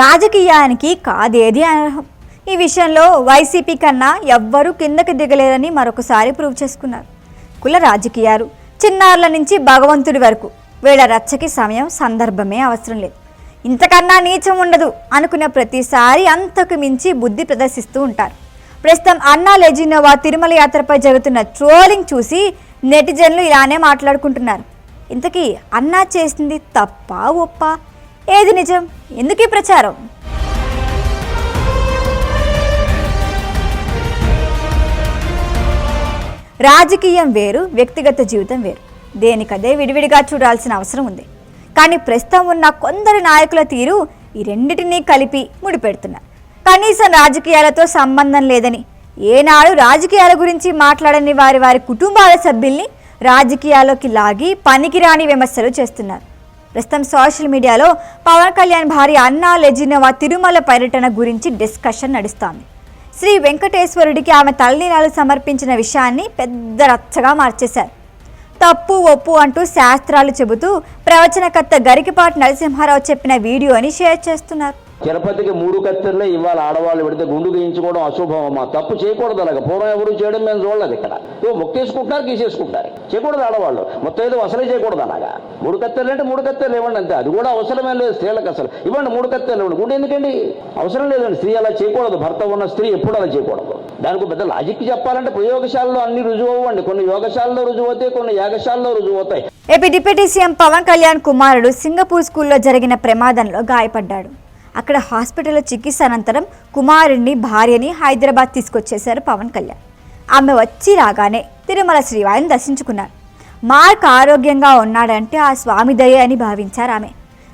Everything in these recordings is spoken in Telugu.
రాజకీయానికి కాదేది ఈ విషయంలో వైసీపీ కన్నా ఎవ్వరూ కిందకి దిగలేరని మరొకసారి ప్రూవ్ చేసుకున్నారు. కుల రాజకీయాలు చిన్నారుల నుంచి భగవంతుడి వరకు. వీళ్ళ రచ్చకి సమయం సందర్భమే అవసరం లేదు. ఇంతకన్నా నీచం ఉండదు అనుకున్న ప్రతిసారి అంతకు మించి బుద్ధి ప్రదర్శిస్తూ ఉంటారు. ప్రస్తుతం అన్నా లెజినోవా తిరుమల యాత్రపై జరుగుతున్న ట్రోలింగ్ చూసి నెటిజన్లు ఇలానే మాట్లాడుకుంటున్నారు. ఇంతకీ అన్నా చేసింది తప్ప ఒప్ప? ఏది నిజం? ఎందుకు ఈ ప్రచారం? రాజకీయం వేరు వ్యక్తిగత జీవితం వేరు. దేనికదే విడివిడిగా చూడాల్సిన అవసరం ఉంది. కానీ ప్రస్తుతం ఉన్న కొందరు నాయకుల తీరు ఈ రెండింటినీ కలిపి ముడిపెడుతున్నారు కనీసం రాజకీయాలతో సంబంధం లేదని ఏనాడు రాజకీయాల గురించి మాట్లాడని వారి వారి కుటుంబాల సభ్యుల్ని రాజకీయాల్లోకి లాగి పనికిరాని విమర్శలు చేస్తున్నారు. ప్రస్తుతం సోషల్ మీడియాలో పవన్ కళ్యాణ్ భార్య అన్నా లెజినోవా తిరుమల పర్యటన గురించి డిస్కషన్ నడుస్తోంది. శ్రీ వెంకటేశ్వరుడికి ఆమె తలనీలాలు సమర్పించిన విషయాన్ని పెద్ద రచ్చగా మార్చేశారు. తప్పు ఒప్పు అంటూ శాస్త్రాలు చెబుతూ ప్రవచనకర్త గరికపాటి నరసింహారావు చెప్పిన వీడియోని షేర్ చేస్తున్నారు. తిరుపతికి మూడు కత్తెరలే ఇవాళ ఆడవాళ్ళు పెడితే గుండు గీయించుకోవడం అశుభమమ్మా. తప్పు చేయకూడదు అలాగ. పూర్వం ఎవరు చేయడం మేము చూడలేదు ఇక్కడ. ఇగో మొక్కేసుకుంటున్నారు గీసేసుకుంటారు చేయకూడదు ఆడవాళ్ళు. మొత్తం ఏదో అసలే చేయకూడదు అలాగా. మూడు కత్తెరలు అంటే మూడు కత్తెరలు ఇవ్వండి అంతే. అది కూడా అవసరమే లేదు స్త్రీలకు అసలు. ఇవ్వండి మూడు కత్తెరలు ఇవ్వండి. గుండు ఎందుకండి? అవసరం లేదండి. స్త్రీ అలా చేయకూడదు. భర్త ఉన్న స్త్రీ ఎప్పుడు అలా చేయకూడదు. దానికి పెద్ద లాజిక్ చెప్పాలంటే ప్రయోగశాలలో అన్ని రుజువు అవ్వండి. కొన్ని యోగశాలలో రుజువు అవుతాయి కొన్ని యాగశాలలో రుజువు అవుతాయి. AP deputy CM Pawan Kalyan కుమారుడు సింగపూర్ స్కూల్లో జరిగిన ప్రమాదంలో గాయపడ్డాడు. అక్కడ హాస్పిటల్లో చికిత్స అనంతరం కుమారుణ్ణి భార్యని హైదరాబాద్ తీసుకొచ్చేశారు పవన్ కళ్యాణ్. ఆమె వచ్చి రాగానే తిరుమల శ్రీవారిని దర్శించుకున్నారు. మార్క్ ఆరోగ్యంగా ఉన్నాడంటే ఆ స్వామి దయ అని భావించారు ఆమె.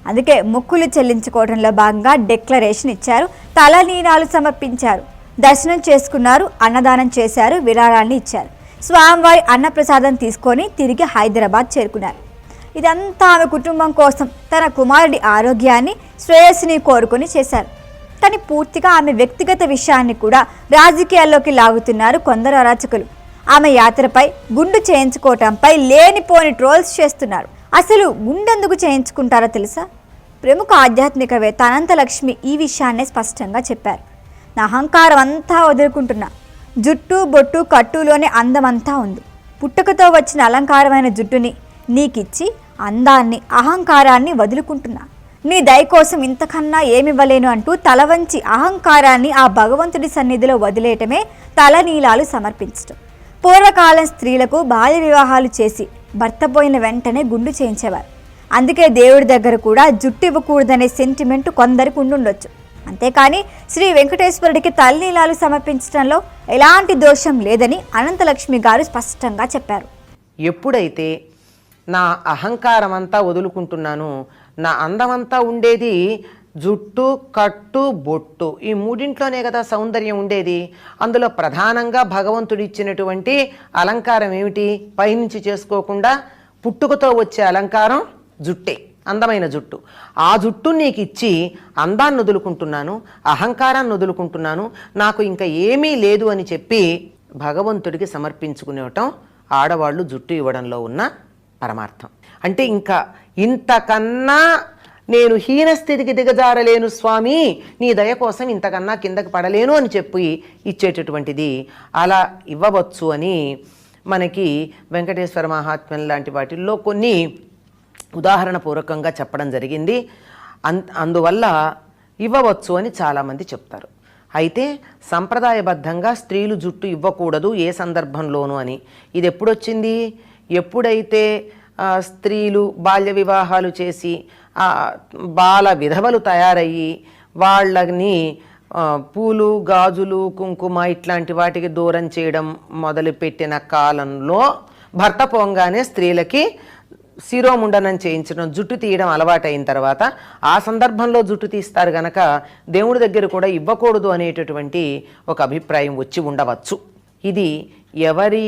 అందుకే మొక్కులు చెల్లించుకోవడంలో భాగంగా డిక్లరేషన్ ఇచ్చారు తలనీలాలు సమర్పించారు దర్శనం చేసుకున్నారు అన్నదానం చేశారు విరాళాన్ని ఇచ్చారు. స్వామివారి అన్నప్రసాదం తీసుకొని తిరిగి హైదరాబాద్ చేరుకున్నారు. ఇదంతా ఆమె కుటుంబం కోసం తన కుమారుడి ఆరోగ్యాన్ని శ్రేయస్సుని కోరుకొని చేశారు. కానీ పూర్తిగా ఆమె వ్యక్తిగత విషయాన్ని కూడా రాజకీయాల్లోకి లాగుతున్నారు కొందరు అరాచకులు. ఆమె యాత్రపై గుండు చేయించుకోవటంపై లేనిపోని ట్రోల్స్ చేస్తున్నారు. అసలు గుండెందుకు చేయించుకుంటారో తెలుసా? ప్రముఖ ఆధ్యాత్మికవేత్త అనంతలక్ష్మి ఈ విషయాన్నే స్పష్టంగా చెప్పారు. నా అహంకారం అంతా వదులుకుంటున్నా. జుట్టు బొట్టు కట్టులోనే అందమంతా ఉంది. పుట్టుకతో వచ్చిన అలంకారమైన జుట్టుని నీకిచ్చి అందాన్ని అహంకారాన్ని వదులుకుంటున్నా. నీ దయ కోసం ఇంతకన్నా ఏమివ్వలేను అంటూ తల వంచి అహంకారాన్ని ఆ భగవంతుడి సన్నిధిలో వదిలేయటమే తలనీలాలు సమర్పించటం. పూర్వకాలం స్త్రీలకు బాల్య వివాహాలు చేసి భర్త పోయిన వెంటనే గుండు చేయించేవారు. అందుకే దేవుడి దగ్గర కూడా జుట్టు ఇవ్వకూడదనే సెంటిమెంట్ కొందరికి ఉండుండొచ్చు. అంతేకాని శ్రీ వెంకటేశ్వరుడికి తలనీలాలు సమర్పించడంలో ఎలాంటి దోషం లేదని అనంతలక్ష్మి గారు స్పష్టంగా చెప్పారు. ఎప్పుడైతే నా అహంకారం అంతా వదులుకుంటున్నాను. నా అందమంతా ఉండేది జుట్టు కట్టు బొట్టు. ఈ మూడింట్లోనే కదా సౌందర్యం ఉండేది. అందులో ప్రధానంగా భగవంతుడు ఇచ్చినటువంటి అలంకారం ఏమిటి? పైనుంచి చేసుకోకుండా పుట్టుకతో వచ్చే అలంకారం జుట్టే అందమైన జుట్టు. ఆ జుట్టు నీకు ఇచ్చి అందాన్ని వదులుకుంటున్నాను అహంకారాన్ని వదులుకుంటున్నాను. నాకు ఇంకా ఏమీ లేదు అని చెప్పి భగవంతుడికి సమర్పించుకునేవటం ఆడవాళ్ళు జుట్టు ఇవ్వడంలో ఉన్న పరమార్థం. అంటే ఇంకా ఇంతకన్నా నేను హీనస్థితికి దిగజారలేను స్వామి నీ దయ కోసం ఇంతకన్నా కిందకి పడలేను అని చెప్పి ఇచ్చేటటువంటిది అలా ఇవ్వవచ్చు అని మనకి వెంకటేశ్వర మహాత్మ్యం లాంటి వాటిల్లో కొన్ని ఉదాహరణ పూర్వకంగా చెప్పడం జరిగింది. అన్ అందువల్ల ఇవ్వవచ్చు అని చాలామంది చెప్తారు. అయితే సంప్రదాయబద్ధంగా స్త్రీలు జుట్టు ఇవ్వకూడదు ఏ సందర్భంలోనూ అని. ఇది ఎప్పుడొచ్చింది? ఎప్పుడైతే స్త్రీలు బాల్య వివాహాలు చేసి బాల విధవలు తయారయ్యి వాళ్ళని పూలు గాజులు కుంకుమ ఇట్లాంటి వాటికి దూరం చేయడం మొదలుపెట్టిన కాలంలో భర్త పోంగానే స్త్రీలకి శిరోముండనం చేయించడం జుట్టు తీయడం అలవాటైన తర్వాత ఆ సందర్భంలో జుట్టు తీస్తారు గనక దేవుడి దగ్గర కూడా ఇవ్వకూడదు అనేటటువంటి ఒక అభిప్రాయం వచ్చి ఉండవచ్చు. ఇది ఎవరి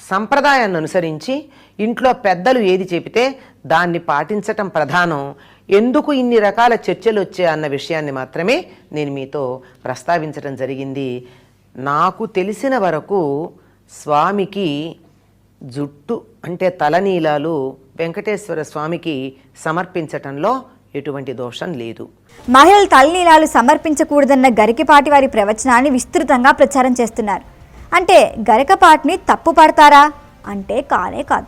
సంప్రదాయాన్ని అనుసరించి ఇంట్లో పెద్దలు ఏది చెబితే దాన్ని పాటించటం ప్రధానం. ఎందుకు ఇన్ని రకాల చర్చలు వచ్చాయి అన్న విషయాన్ని మాత్రమే నేను మీతో ప్రస్తావించడం జరిగింది. నాకు తెలిసిన వరకు స్వామికి జుట్టు అంటే తలనీలాలు వెంకటేశ్వర స్వామికి సమర్పించటంలో ఎటువంటి దోషం లేదు. మహిళలు తలనీలాలు సమర్పించకూడదన్న గరికిపాటి వారి ప్రవచనాన్ని విస్తృతంగా ప్రచారం చేస్తున్నారు. అంటే గరికపాటిని తప్పు పడతారా? అంటే కానే కాదు.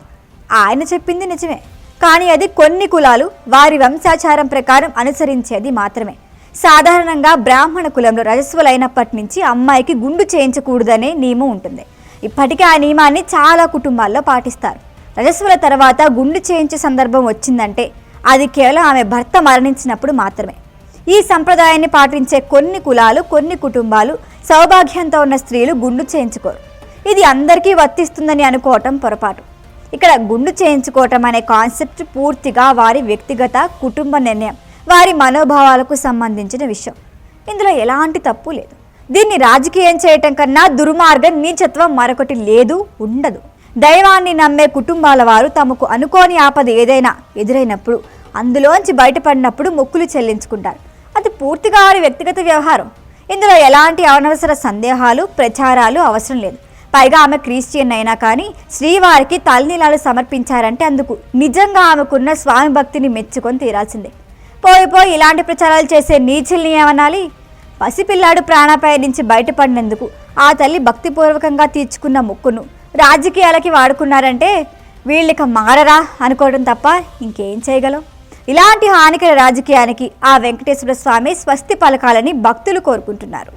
ఆయన చెప్పింది నిజమే. కానీ అది కొన్ని కులాలు వారి వంశాచారం ప్రకారం అనుసరించేది మాత్రమే. సాధారణంగా బ్రాహ్మణ కులంలో రజస్వలైనప్పటి నుంచి అమ్మాయికి గుండు చేయించకూడదనే నియమం ఉంటుంది. ఇప్పటికీ ఆ నియమాన్ని చాలా కుటుంబాల్లో పాటిస్తారు. రజస్వల తర్వాత గుండు చేయించే సందర్భం వచ్చిందంటే అది కేవలం ఆమె భర్త మరణించినప్పుడు మాత్రమే. ఈ సంప్రదాయాన్ని పాటించే కొన్ని కులాలు కొన్ని కుటుంబాలు సౌభాగ్యంతో ఉన్న స్త్రీలు గుండు చేయించుకోరు. ఇది అందరికీ వర్తిస్తుందని అనుకోవటం పొరపాటు. ఇక్కడ గుండు చేయించుకోవటం అనే కాన్సెప్ట్ పూర్తిగా వారి వ్యక్తిగత కుటుంబ నిర్ణయం వారి మనోభావాలకు సంబంధించిన విషయం. ఇందులో ఎలాంటి తప్పు లేదు. దీన్ని రాజకీయం చేయటం కన్నా దుర్మార్గం నీచత్వం మరొకటి లేదు ఉండదు. దైవాన్ని నమ్మే కుటుంబాల వారు తమకు అనుకోని ఆపద ఏదైనా ఎదురైనప్పుడు అందులోంచి బయటపడినప్పుడు మొక్కులు చెల్లించుకుంటారు. అది పూర్తిగా వారి వ్యక్తిగత వ్యవహారం. ఇందులో ఎలాంటి అనవసర సందేహాలు ప్రచారాలు అవసరం లేదు. పైగా ఆమె క్రిస్టియన్ అయినా కానీ శ్రీవారికి తలనీలాలు సమర్పించారంటే అందుకు నిజంగా ఆమెకున్న స్వామి భక్తిని మెచ్చుకొని తీరాల్సిందే. పోయి పోయి ఇలాంటి ప్రచారాలు చేసే నీచుల్ని ఏమనాలి? పసిపిల్లాడు ప్రాణాపాయ నుంచి బయటపడినందుకు ఆ తల్లి భక్తిపూర్వకంగా తీర్చుకున్న ముక్కును రాజకీయాలకి వాడుకున్నారంటే వీళ్ళకి మారరా అనుకోవడం తప్ప ఇంకేం చేయగలం? ఇలాంటి హానికర రాజకీయానికి ఆ వెంకటేశ్వర స్వామి స్వస్తి పలకాలని భక్తులు కోరుకుంటున్నారు.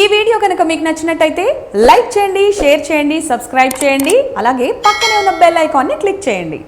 ఈ వీడియో కనుక మీకు నచ్చినట్టయితే లైక్ చేయండి షేర్ చేయండి సబ్స్క్రైబ్ చేయండి అలాగే పక్కనే ఉన్న బెల్ ఐకాన్ని క్లిక్ చేయండి.